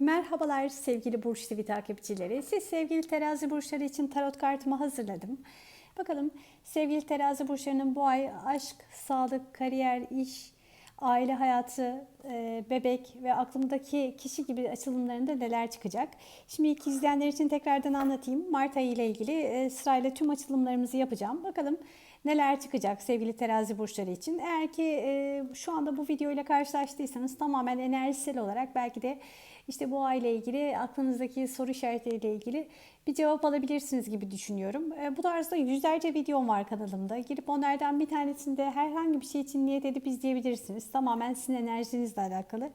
Merhabalar sevgili Burç TV takipçileri. Siz sevgili terazi burçları için tarot kartımı hazırladım. Bakalım sevgili terazi burçlarının bu ay aşk, sağlık, kariyer, iş, aile hayatı, e, bebek ve aklımdaki kişi gibi açılımlarında neler çıkacak. Şimdi ilk izleyenler için tekrardan anlatayım. Mart ayı ile ilgili e, sırayla tüm açılımlarımızı yapacağım. Bakalım neler çıkacak sevgili terazi burçları için. Eğer ki e, şu anda bu video ile karşılaştıysanız tamamen enerjisel olarak belki de işte bu aile ilgili aklınızdaki soru işaretleriyle ilgili bir cevap alabilirsiniz gibi düşünüyorum. E, bu tarzda yüzlerce videom var kanalımda. Girip onlardan bir tanesinde herhangi bir şey için niyet edip izleyebilirsiniz. Tamamen sizin enerjinizle alakalı.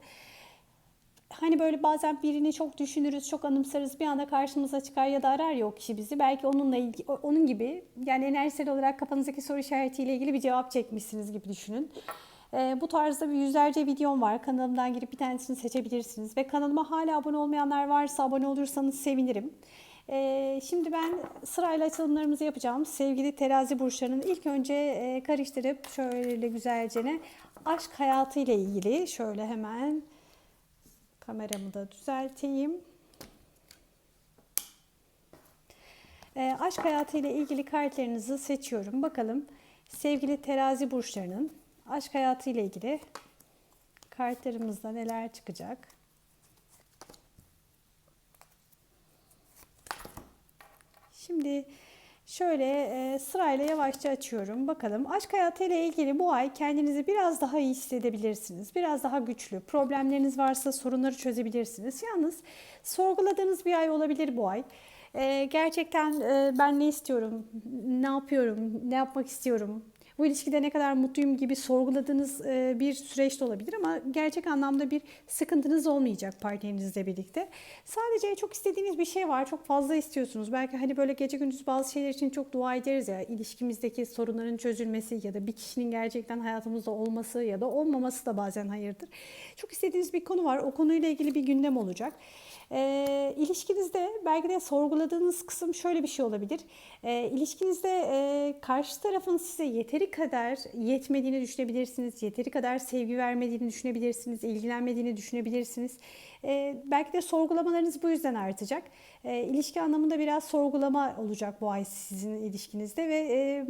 Hani böyle bazen birini çok düşünürüz, çok anımsarız, bir anda karşımıza çıkar ya da arar ya o kişi bizi. Belki onunla ilgili, onun gibi yani enerjisel olarak kafanızdaki soru işaretiyle ilgili bir cevap çekmişsiniz gibi düşünün. Ee, bu tarzda bir yüzlerce videom var. Kanalımdan girip bir tanesini seçebilirsiniz. Ve kanalıma hala abone olmayanlar varsa abone olursanız sevinirim. Ee, şimdi ben sırayla açılımlarımızı yapacağım. Sevgili terazi burçlarının ilk önce e, karıştırıp şöyle güzelce aşk hayatı ile ilgili şöyle hemen kameramı da düzelteyim. E, aşk hayatı ile ilgili kartlarınızı seçiyorum. Bakalım sevgili terazi burçlarının aşk hayatı ile ilgili kartlarımızda neler çıkacak? Şimdi şöyle e, sırayla yavaşça açıyorum. Bakalım aşk hayatı ile ilgili bu ay kendinizi biraz daha iyi hissedebilirsiniz. Biraz daha güçlü. Problemleriniz varsa sorunları çözebilirsiniz. Yalnız sorguladığınız bir ay olabilir bu ay. E, gerçekten e, ben ne istiyorum, ne yapıyorum, ne yapmak istiyorum, bu ilişkide ne kadar mutluyum gibi sorguladığınız e, bir süreç de olabilir ama gerçek anlamda bir sıkıntınız olmayacak partnerinizle birlikte. Sadece çok istediğiniz bir şey var, çok fazla istiyorsunuz. Belki hani böyle gece gündüz bazı şeyler için çok dua ederiz ya, ilişkimizdeki sorunların çözülmesi ya da bir kişinin gerçekten hayatımızda olması ya da olmaması da bazen hayırdır. Çok istediğiniz bir konu var, o konuyla ilgili bir gündem olacak. E, ilişkinizde belki de sorguladığınız kısım şöyle bir şey olabilir. E, ilişkinizde e, karşı tarafın size yeteri kadar yetmediğini düşünebilirsiniz. Yeteri kadar sevgi vermediğini düşünebilirsiniz. ilgilenmediğini düşünebilirsiniz. E, belki de sorgulamalarınız bu yüzden artacak. E, ilişki anlamında biraz sorgulama olacak bu ay sizin ilişkinizde ve... E,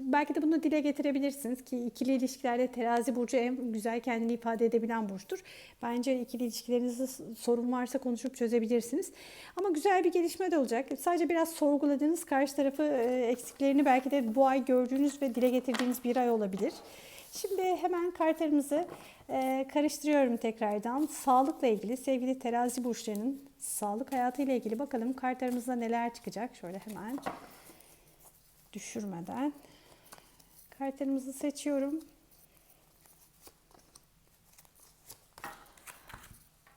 belki de bunu dile getirebilirsiniz ki ikili ilişkilerde terazi burcu en güzel kendini ifade edebilen burçtur. Bence ikili ilişkilerinizde sorun varsa konuşup çözebilirsiniz. Ama güzel bir gelişme de olacak. Sadece biraz sorguladığınız karşı tarafı e, eksiklerini belki de bu ay gördüğünüz ve dile getirdiğiniz bir ay olabilir. Şimdi hemen kartlarımızı e, karıştırıyorum tekrardan. Sağlıkla ilgili sevgili terazi burçlarının sağlık hayatı ile ilgili bakalım kartlarımızda neler çıkacak. Şöyle hemen düşürmeden Kartlarımızı seçiyorum.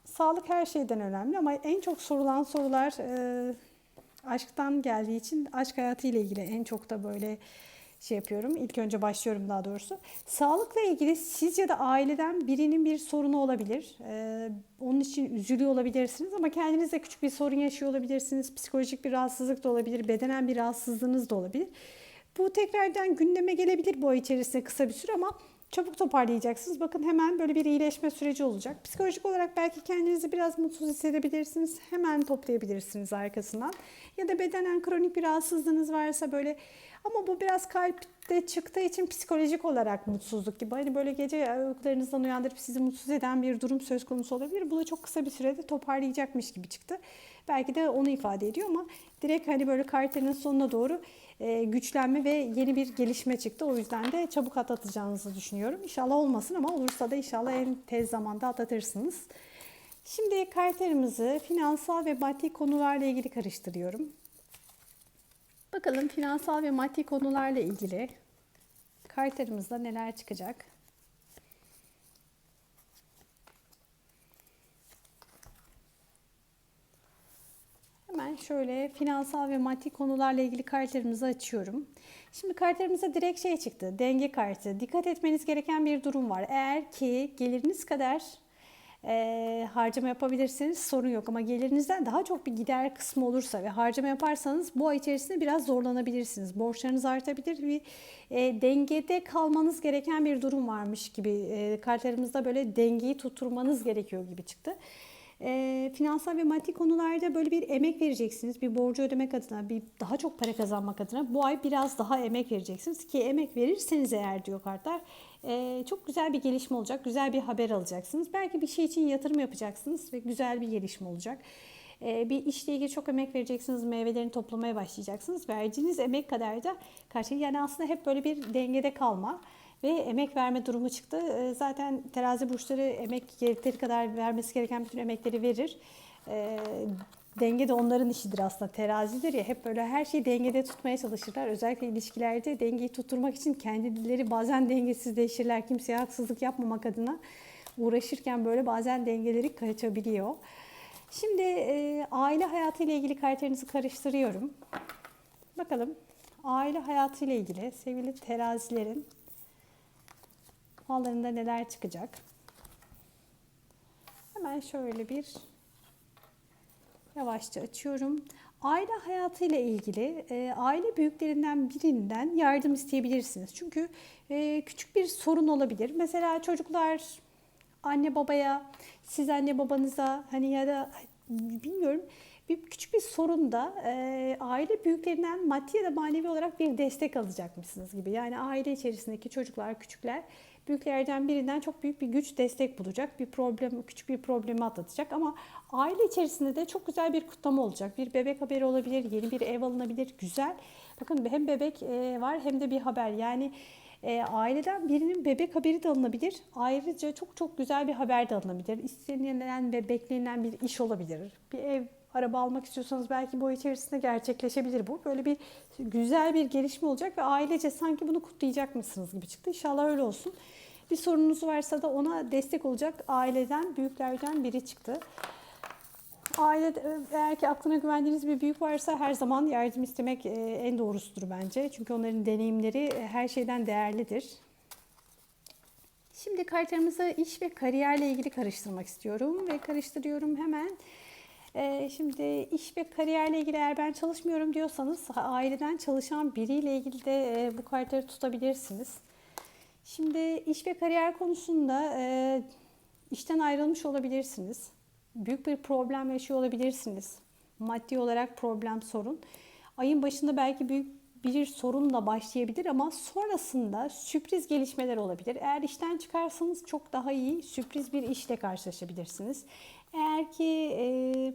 Sağlık her şeyden önemli ama en çok sorulan sorular e, aşktan geldiği için aşk hayatı ile ilgili en çok da böyle şey yapıyorum. İlk önce başlıyorum daha doğrusu. Sağlıkla ilgili siz ya da aileden birinin bir sorunu olabilir. Ee, onun için üzülüyor olabilirsiniz ama kendinizde küçük bir sorun yaşıyor olabilirsiniz. Psikolojik bir rahatsızlık da olabilir, bedenen bir rahatsızlığınız da olabilir. Bu tekrardan gündeme gelebilir bu ay içerisinde kısa bir süre ama çabuk toparlayacaksınız. Bakın hemen böyle bir iyileşme süreci olacak. Psikolojik olarak belki kendinizi biraz mutsuz hissedebilirsiniz. Hemen toplayabilirsiniz arkasından. Ya da bedenen kronik bir rahatsızlığınız varsa böyle ama bu biraz kalpte çıktığı için psikolojik olarak mutsuzluk gibi. Hani böyle gece uykularınızdan uyandırıp sizi mutsuz eden bir durum söz konusu olabilir. Bu da çok kısa bir sürede toparlayacakmış gibi çıktı. Belki de onu ifade ediyor ama direkt hani böyle kartının sonuna doğru güçlenme ve yeni bir gelişme çıktı. O yüzden de çabuk atlatacağınızı düşünüyorum. İnşallah olmasın ama olursa da inşallah en tez zamanda atlatırsınız. Şimdi kartlarımızı finansal ve maddi konularla ilgili karıştırıyorum. Bakalım finansal ve maddi konularla ilgili kartlarımızda neler çıkacak? Şöyle finansal ve maddi konularla ilgili kartlarımızı açıyorum. Şimdi kartlarımıza direkt şey çıktı. Denge kartı. Dikkat etmeniz gereken bir durum var. Eğer ki geliriniz kadar e, harcama yapabilirsiniz sorun yok ama gelirinizden daha çok bir gider kısmı olursa ve harcama yaparsanız bu ay içerisinde biraz zorlanabilirsiniz. Borçlarınız artabilir bir e, dengede kalmanız gereken bir durum varmış gibi e, kartlarımızda böyle dengeyi tutturmanız gerekiyor gibi çıktı. E, finansal ve maddi konularda böyle bir emek vereceksiniz. Bir borcu ödemek adına, bir daha çok para kazanmak adına bu ay biraz daha emek vereceksiniz ki emek verirseniz eğer diyor kartlar e, çok güzel bir gelişme olacak, güzel bir haber alacaksınız. Belki bir şey için yatırım yapacaksınız ve güzel bir gelişme olacak. Bir işle ilgili çok emek vereceksiniz, meyvelerini toplamaya başlayacaksınız. Verdiğiniz emek kadar da karşı yani aslında hep böyle bir dengede kalma ve emek verme durumu çıktı. E, Zaten terazi burçları emek yeteri kadar vermesi gereken bütün emekleri verir. E, Denge de onların işidir aslında. Terazidir ya hep böyle her şeyi dengede tutmaya çalışırlar. Özellikle ilişkilerde dengeyi tutturmak için kendileri bazen dengesizleşirler. Kimseye haksızlık yapmamak adına uğraşırken böyle bazen dengeleri kaçabiliyor. Şimdi e, aile hayatı ile ilgili kartlarınızı karıştırıyorum. Bakalım aile hayatı ile ilgili sevgili terazilerin fallarında neler çıkacak? Hemen şöyle bir yavaşça açıyorum. Aile hayatı ile ilgili e, aile büyüklerinden birinden yardım isteyebilirsiniz. Çünkü e, küçük bir sorun olabilir. Mesela çocuklar anne babaya, siz anne babanıza hani ya da bilmiyorum bir küçük bir sorunda e, aile büyüklerinden maddi ya da manevi olarak bir destek alacakmışsınız gibi. Yani aile içerisindeki çocuklar, küçükler büyüklerden birinden çok büyük bir güç destek bulacak. Bir problem, küçük bir problemi atlatacak ama aile içerisinde de çok güzel bir kutlama olacak. Bir bebek haberi olabilir, yeni bir ev alınabilir, güzel. Bakın hem bebek e, var hem de bir haber. Yani e, aileden birinin bebek haberi de alınabilir. Ayrıca çok çok güzel bir haber de alınabilir. İstenilen ve beklenilen bir iş olabilir. Bir ev, araba almak istiyorsanız belki bu içerisinde gerçekleşebilir bu. Böyle bir güzel bir gelişme olacak ve ailece sanki bunu kutlayacak mısınız gibi çıktı. İnşallah öyle olsun. Bir sorununuz varsa da ona destek olacak aileden, büyüklerden biri çıktı. Aile eğer ki aklına güvendiğiniz bir büyük varsa her zaman yardım istemek e, en doğrusudur bence. Çünkü onların deneyimleri e, her şeyden değerlidir. Şimdi kartlarımızı iş ve kariyerle ilgili karıştırmak istiyorum ve karıştırıyorum hemen. Ee, şimdi iş ve kariyerle ilgili eğer ben çalışmıyorum diyorsanız aileden çalışan biriyle ilgili de e, bu kartları tutabilirsiniz. Şimdi iş ve kariyer konusunda e, işten ayrılmış olabilirsiniz. Büyük bir problem yaşıyor olabilirsiniz. Maddi olarak problem sorun. Ayın başında belki büyük bir sorunla başlayabilir ama sonrasında sürpriz gelişmeler olabilir. Eğer işten çıkarsanız çok daha iyi sürpriz bir işle karşılaşabilirsiniz. Eğer ki e,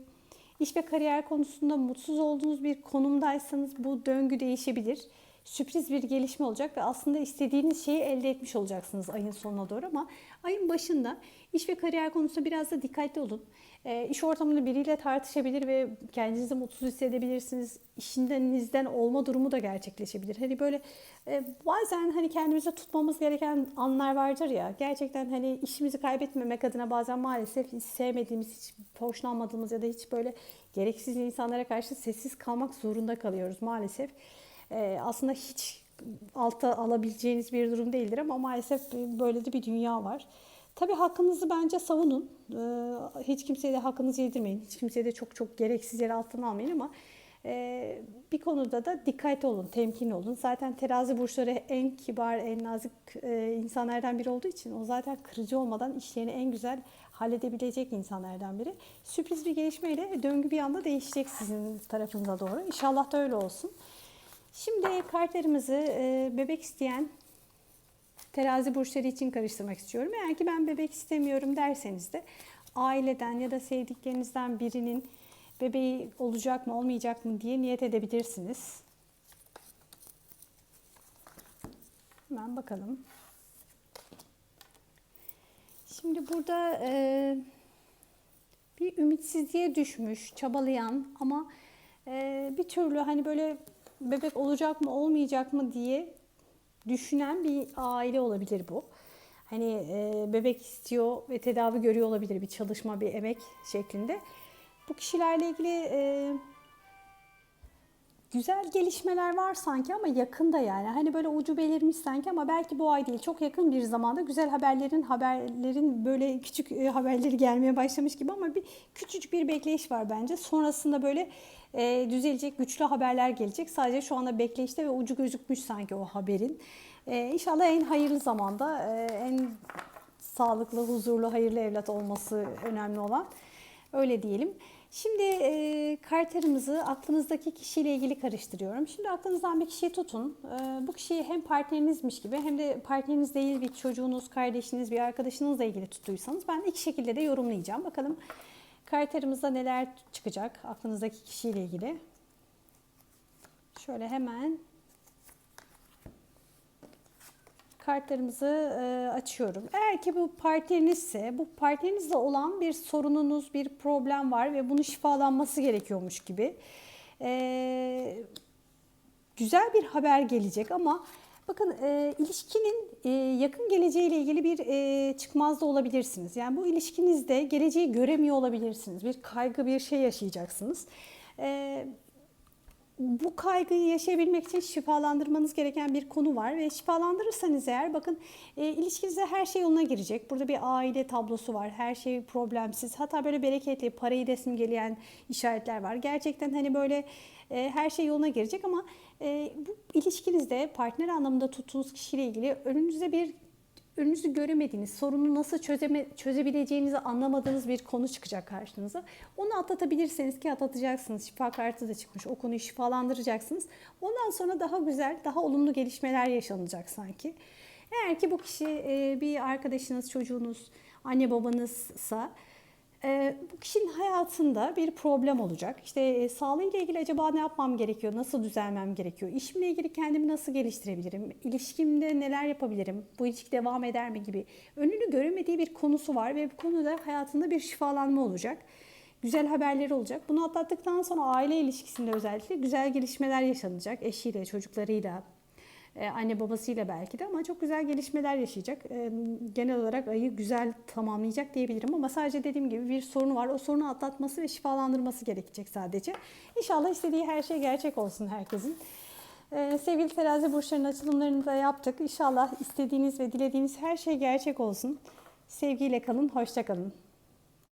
iş ve kariyer konusunda mutsuz olduğunuz bir konumdaysanız bu döngü değişebilir. Sürpriz bir gelişme olacak ve aslında istediğiniz şeyi elde etmiş olacaksınız ayın sonuna doğru ama ayın başında iş ve kariyer konusunda biraz da dikkatli olun. E, iş ortamında biriyle tartışabilir ve kendinizi mutsuz hissedebilirsiniz. İşindenizden olma durumu da gerçekleşebilir. Hani böyle e, bazen hani kendimize tutmamız gereken anlar vardır ya. Gerçekten hani işimizi kaybetmemek adına bazen maalesef hiç sevmediğimiz, hiç hoşlanmadığımız ya da hiç böyle gereksiz insanlara karşı sessiz kalmak zorunda kalıyoruz maalesef. E, aslında hiç alta alabileceğiniz bir durum değildir ama maalesef böyle de bir dünya var. Tabii hakkınızı bence savunun. Ee, hiç kimseye de hakkınızı yedirmeyin. Hiç kimseye de çok çok gereksiz yere alttan almayın ama e, bir konuda da dikkatli olun, temkinli olun. Zaten terazi burçları en kibar, en nazik e, insanlardan biri olduğu için o zaten kırıcı olmadan işlerini en güzel halledebilecek insanlardan biri. Sürpriz bir gelişmeyle döngü bir anda değişecek sizin tarafınıza doğru. İnşallah da öyle olsun. Şimdi kartlarımızı e, bebek isteyen terazi burçları için karıştırmak istiyorum. Eğer ki ben bebek istemiyorum derseniz de aileden ya da sevdiklerinizden birinin bebeği olacak mı olmayacak mı diye niyet edebilirsiniz. Hemen bakalım. Şimdi burada e, bir ümitsizliğe düşmüş, çabalayan ama e, bir türlü hani böyle bebek olacak mı olmayacak mı diye düşünen bir aile olabilir bu. Hani e, bebek istiyor ve tedavi görüyor olabilir bir çalışma, bir emek şeklinde. Bu kişilerle ilgili e, güzel gelişmeler var sanki ama yakında yani. Hani böyle ucu belirmiş sanki ama belki bu ay değil. Çok yakın bir zamanda güzel haberlerin haberlerin böyle küçük e, haberleri gelmeye başlamış gibi ama bir küçücük bir bekleyiş var bence. Sonrasında böyle e, düzelecek güçlü haberler gelecek. Sadece şu anda bekleyişte ve ucu gözükmüş sanki o haberin. E, inşallah en hayırlı zamanda, e, en sağlıklı, huzurlu, hayırlı evlat olması önemli olan. Öyle diyelim. Şimdi e, kartlarımızı aklınızdaki kişiyle ilgili karıştırıyorum. Şimdi aklınızdan bir kişiyi tutun. E, bu kişiyi hem partnerinizmiş gibi hem de partneriniz değil bir çocuğunuz, kardeşiniz, bir arkadaşınızla ilgili tuttuysanız ben iki şekilde de yorumlayacağım. Bakalım kartlarımızda neler çıkacak aklınızdaki kişiyle ilgili. Şöyle hemen kartlarımızı e, açıyorum. Eğer ki bu partnerinizse, bu partnerinizle olan bir sorununuz, bir problem var ve bunun şifalanması gerekiyormuş gibi. E, güzel bir haber gelecek ama bakın e, ilişkinin e, yakın geleceğiyle ilgili bir çıkmazda olabilirsiniz. Yani bu ilişkinizde geleceği göremiyor olabilirsiniz. Bir kaygı, bir şey yaşayacaksınız. E, bu kaygıyı yaşayabilmek için şifalandırmanız gereken bir konu var ve şifalandırırsanız eğer bakın e, ilişkinizde her şey yoluna girecek. Burada bir aile tablosu var. Her şey problemsiz. Hatta böyle bereketli, parayı da simgeleyen işaretler var. Gerçekten hani böyle e, her şey yoluna girecek ama e, bu ilişkinizde partner anlamında tuttuğunuz kişiyle ilgili önünüzde bir önünüzü göremediğiniz, sorunu nasıl çözeme, çözebileceğinizi anlamadığınız bir konu çıkacak karşınıza. Onu atlatabilirseniz ki atlatacaksınız. Şifa kartı da çıkmış. O konuyu şifalandıracaksınız. Ondan sonra daha güzel, daha olumlu gelişmeler yaşanacak sanki. Eğer ki bu kişi e, bir arkadaşınız, çocuğunuz, anne babanızsa bu kişinin hayatında bir problem olacak. İşte e, sağlığıyla ilgili acaba ne yapmam gerekiyor, nasıl düzelmem gerekiyor, işimle ilgili kendimi nasıl geliştirebilirim, ilişkimde neler yapabilirim, bu ilişki devam eder mi gibi önünü göremediği bir konusu var ve bu konuda hayatında bir şifalanma olacak. Güzel haberleri olacak. Bunu atlattıktan sonra aile ilişkisinde özellikle güzel gelişmeler yaşanacak. Eşiyle, çocuklarıyla, anne babasıyla belki de ama çok güzel gelişmeler yaşayacak. E, Genel olarak ayı güzel tamamlayacak diyebilirim ama sadece dediğim gibi bir sorunu var. O sorunu atlatması ve şifalandırması gerekecek sadece. İnşallah istediği her şey gerçek olsun herkesin. E, Sevgili terazi burçlarının açılımlarını da yaptık. İnşallah istediğiniz ve dilediğiniz her şey gerçek olsun. Sevgiyle kalın, hoşça kalın.